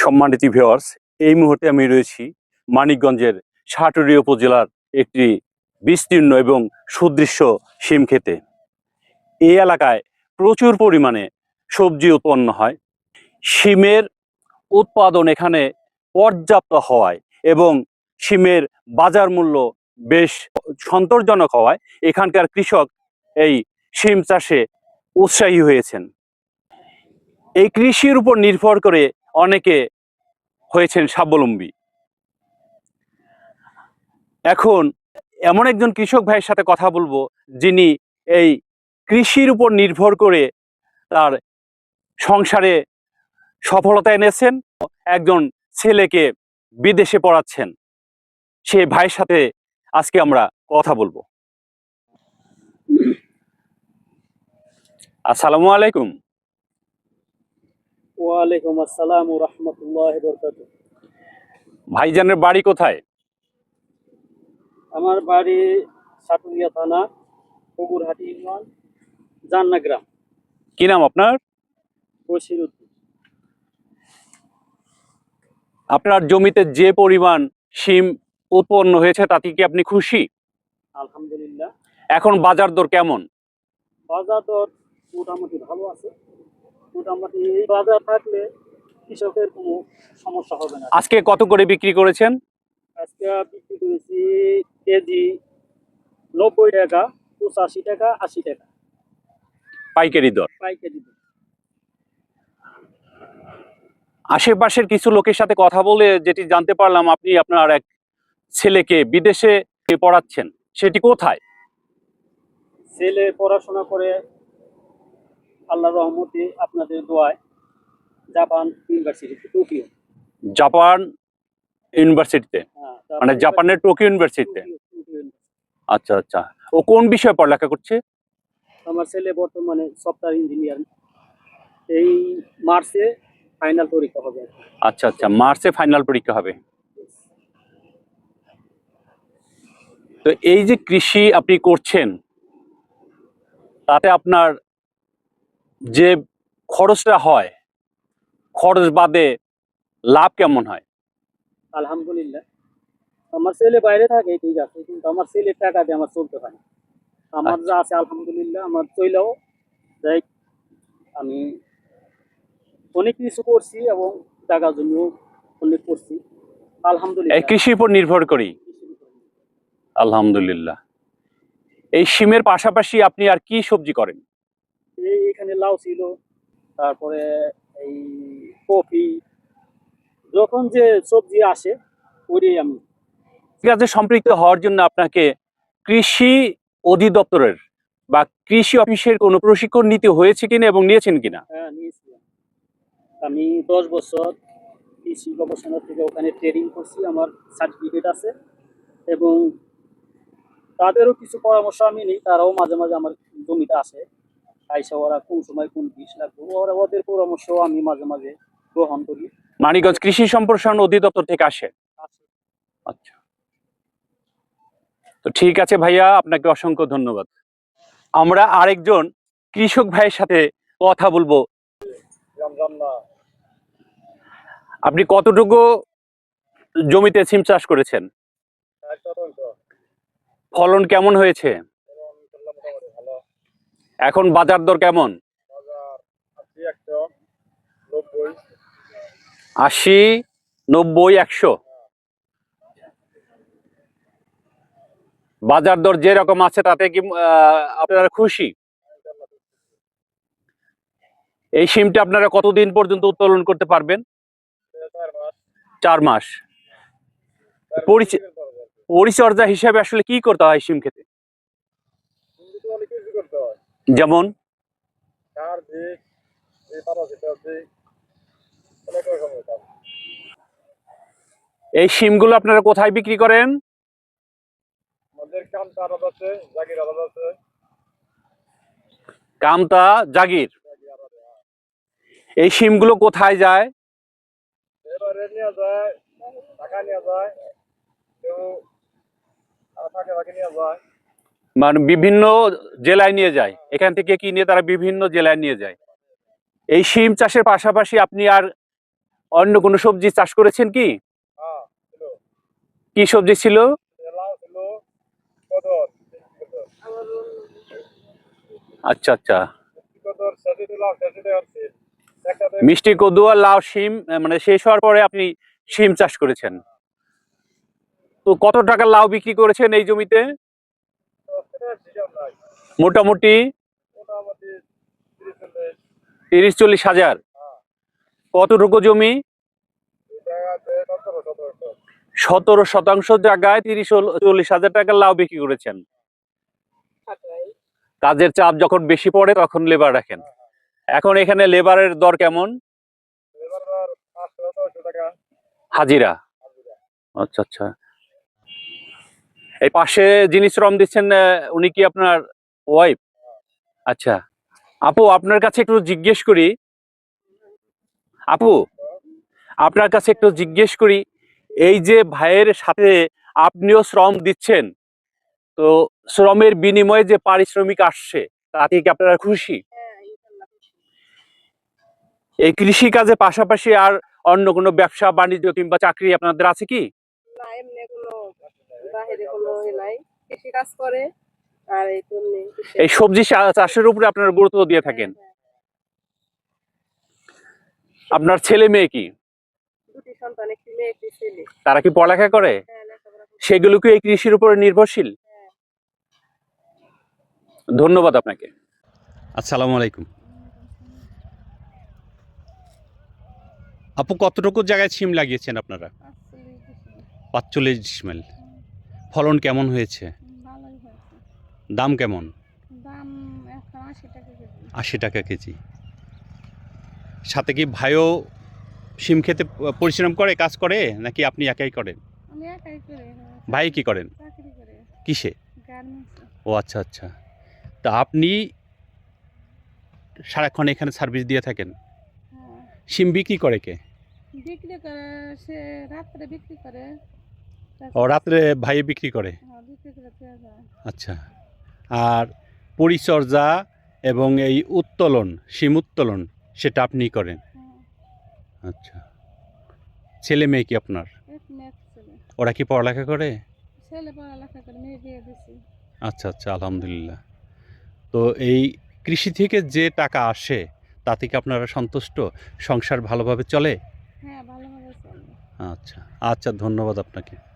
সম্মানিত ভিওয়ার্স এই মুহূর্তে আমি রয়েছি মানিকগঞ্জের সাটুরি উপজেলার একটি বিস্তীর্ণ এবং সুদৃশ্য শিম খেতে এই এলাকায় প্রচুর পরিমাণে সবজি উৎপন্ন হয়। শিমের উৎপাদন এখানে পর্যাপ্ত হওয়ায় এবং শিমের বাজার মূল্য বেশ সন্তোষজনক হওয়ায় এখানকার কৃষক এই শিম চাষে উৎসাহী হয়েছেন। এই কৃষির উপর নির্ভর করে অনেকে হয়েছেন স্বাবলম্বী। এখন এমন একজন কৃষক ভাইয়ের সাথে কথা বলব, যিনি এই কৃষির উপর নির্ভর করে তার সংসারে সফলতা এনেছেন, একজন ছেলেকে বিদেশে পড়াচ্ছেন। সে ভাইয়ের সাথে আজকে আমরা কথা বলব। আসসালামু আলাইকুম। ওয়ালাইকুম আসসালাম ও রহমতুল্লাহ বরকাত ভাইজানের বাড়ি কোথায়? আমার বাড়ি সাটুরিয়া থানা পুকুরহাটি ইউনিয়ন জান্না গ্রাম। কি নাম আপনার? বসির আপনার জমিতে যে পরিমাণ শিম উৎপন্ন হয়েছে তাতে কি আপনি খুশি? আলহামদুলিল্লাহ। এখন বাজার দর কেমন? বাজার দর মোটামুটি ভালো আছে। মোটামুটি এই বাজার থাকলে কৃষকের কোনো সমস্যা হবে না। আজকে কত করে বিক্রি করেছেন? আজকে বিক্রি করেছি কেজি নব্বই টাকা পঁচাশি টাকা আশি টাকা। পাইকারি দর। পাইকারি দর। আশেপাশের কিছু লোকের সাথে কথা বলে যেটি জানতে পারলাম আপনি আপনার এক ছেলেকে বিদেশে পড়াচ্ছেন সেটি কোথায়? ছেলে পড়াশোনা করে আল্লাহ রহমতে আপনাদের দোয়ায় জাপান ইউনিভার্সিটি টোকিও। জাপান ইউনিভার্সিটিতে? হ্যাঁ, মানে জাপানের টোকিও ইউনিভার্সিটিতে। আচ্ছা আচ্ছা। ও কোন বিষয়ে পড়ালেখা করছে? আমার ছেলে বর্তমানে সফটওয়্যার ইঞ্জিনিয়ার এই মার্চে ফাইনাল পরীক্ষা হবে। আচ্ছা আচ্ছা। মার্চে ফাইনাল পরীক্ষা হবে। তো এই যে কৃষি আপনি করছেন তাতে আপনার যে খরচটা হয় খরচ বাদে লাভ কেমন হয়? আলহামদুলিল্লাহ। আমার ছেলে বাইরে থাকে ঠিক আছে কিন্তু আমার ছেলের টাকা দিয়ে আমার চলতে হয় না। আমার যা আছে আলহামদুলিল্লাহ আমার চইলেও যাই আমি অনেক কিছু করছি এবং টাকার জন্য অনেক করছি। এই আলহামদুলিল্লাহ কৃষির উপর নির্ভর করি। আলহামদুলিল্লাহ। এই সিমের পাশাপাশি আপনি আর কি সবজি করেন? এই এখানে লাউ ছিল তারপরে এই কফি যখন যে সবজি আসে ওইটাই আমি। কাজে সম্পৃক্ত হওয়ার জন্য আপনাকে কৃষি অধিদপ্তরের বা কৃষি অফিসের কোনো প্রশিক্ষণ নিতে হয়েছে কিনা এবং নিয়েছেন কিনা? হ্যাঁ নিয়েছিলাম আমি দশ বছর কৃষি গবেষণা থেকে ওখানে ট্রেনিং করছি আমার সার্টিফিকেট আছে এবং তাদেরও কিছু পরামর্শ আমি নিই তারাও মাঝে মাঝে আমার জমিতে আসে। আইসা ওরা কোন সময় কোন বিষ লাগবে ওরা ওদের পরামর্শ আমি মাঝে মাঝে গ্রহণ করি। মানিকগঞ্জ কৃষি সম্প্রসারণ অধিদপ্তর থেকে আসে? আচ্ছা। তো ঠিক আছে ভাইয়া আপনাকে অসংখ্য ধন্যবাদ। আমরা আরেকজন কৃষক ভাইয়ের সাথে কথা বলব। আপনি কতটুকু জমিতে সিম চাষ করেছেন? ফলন কেমন হয়েছে? এখন বাজার দর কেমন? আশি, নব্বই, একশো। বাজার দর যেরকম আছে তাতে কি আপনারা খুশি? এই সিমটা আপনারা কতদিন পর্যন্ত উত্তোলন করতে পারবেন? চার মাস। পরিচ- পরিচর্যা হিসাবে আসলে কি করতে হয় সিম খেতে? যেমন? এই সিমগুলো আপনারা কোথায় বিক্রি করেন? কামতা জাগির এই সিমগুলো কোথায় যায়? যায় নিয়ে যায় কেউ থাকে নিয়ে যায়। মানে বিভিন্ন জেলায় নিয়ে যায়। এখান থেকে কিনে তারা বিভিন্ন জেলায় নিয়ে যায়। এই শিম চাষের পাশাপাশি আপনি আর অন্য কোনো সবজি চাষ করেছেন কি? হ্যাঁ কি সবজি ছিল? আচ্ছা আচ্ছা। মিষ্টি কদু আর লাউ শিম মানে শেষ হওয়ার পরে আপনি শিম চাষ করেছেন। তো কত টাকা লাউ বিক্রি করেছেন এই জমিতে? মোটামুটি তিরিশ চল্লিশ হাজার। কতটুকু জমি? সতেরো শতাংশ জায়গায় তিরিশ চল্লিশ হাজার টাকার লাভ বিক্রি করেছেন। কাজের চাপ যখন বেশি পড়ে তখন লেবার রাখেন। এখন এখানে লেবারের দর কেমন? টাকা। হাজিরা। আচ্ছা আচ্ছা। এই পাশে যিনি শ্রম দিচ্ছেন উনি কি আপনার ওয়াইফ আচ্ছা। আপু, আপনার কাছে একটু জিজ্ঞেস করি। আপু, আপনার কাছে একটু জিজ্ঞেস করি, এই যে ভাইয়ের সাথে আপনিও শ্রম দিচ্ছেন, তো শ্রমের বিনিময়ে যে পারিশ্রমিক আসছে, তাতে কি আপনারা খুশি? এই কৃষি কাজের পাশাপাশি আর অন্য কোনো ব্যবসা, বাণিজ্য কিংবা চাকরি আপনাদের আছে কি? কৃষি কাজ করে আর এই সবজি চাষের উপরে আপনারা গুরুত্ব দিয়ে থাকেন? আপনার ছেলে মেয়ে কি? দুটি সন্তান একটি মেয়ে একটি ছেলে। তারা কি পড়ালেখা করে? হ্যাঁ সেগুলো কি এই কৃষির উপরে নির্ভরশীল? ধন্যবাদ আপনাকে। আসসালামু আলাইকুম। আপু কতটুকু জায়গায় সিম লাগিয়েছেন আপনারা? পাঁচচল্লিশ ডিসমেল ফলন কেমন হয়েছে? দাম কেমন? আশি টাকা কেজি। সাথে কি ভাইও সিম খেতে পরিশ্রম করে কাজ করে নাকি আপনি একাই করেন? হ্যাঁ, ভাই কি করেন? কিসে? ও আচ্ছা আচ্ছা। তা আপনি সারাক্ষণ এখানে সার্ভিস দিয়ে থাকেন? হ্যাঁ। সিম বিক্রি করে কে? বিক্রি করে সে রাত্রে বিক্রি করে। ও রাত্রে ভাই বিক্রি করে? হ্যাঁ আচ্ছা। আর পরিচর্যা এবং এই উত্তোলন সিম উত্তোলন সেটা আপনি করেন? হ্যাঁ। আচ্ছা। ছেলে মেয়ে কি আপনার? ওরা কি পড়ালেখা করে? আচ্ছা আচ্ছা আলহামদুলিল্লাহ। তো এই কৃষি থেকে যে টাকা আসে তাতে কি আপনারা সন্তুষ্ট? সংসার ভালোভাবে চলে? হ্যাঁ ভালোভাবে চলে। আচ্ছা আচ্ছা ধন্যবাদ আপনাকে।